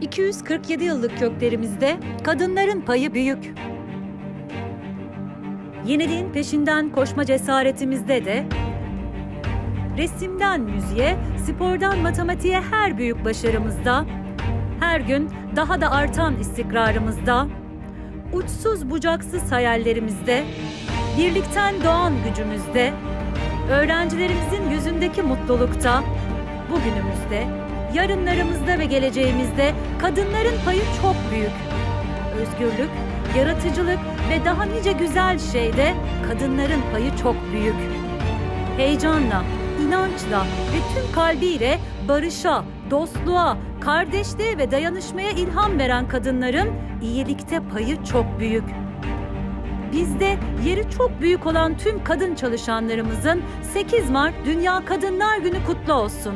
247 yıllık köklerimizde kadınların payı büyük. Yeniliğin peşinden koşma cesaretimizde de resimden müziğe, spordan matematiğe her büyük başarımızda, her gün daha da artan istikrarımızda, uçsuz bucaksız hayallerimizde, birlikten doğan gücümüzde, öğrencilerimizin yüzündeki mutlulukta, bugünümüzde, yarınlarımızda ve geleceğimizde kadınların payı çok büyük. Özgürlük, yaratıcılık ve daha nice güzel şeyde kadınların payı çok büyük. Heyecanla, inançla ve tüm kalbiyle barışa, dostluğa, kardeşliğe ve dayanışmaya ilham veren kadınların iyilikte payı çok büyük. Bizde yeri çok büyük olan tüm kadın çalışanlarımızın 8 Mart Dünya Kadınlar Günü kutlu olsun.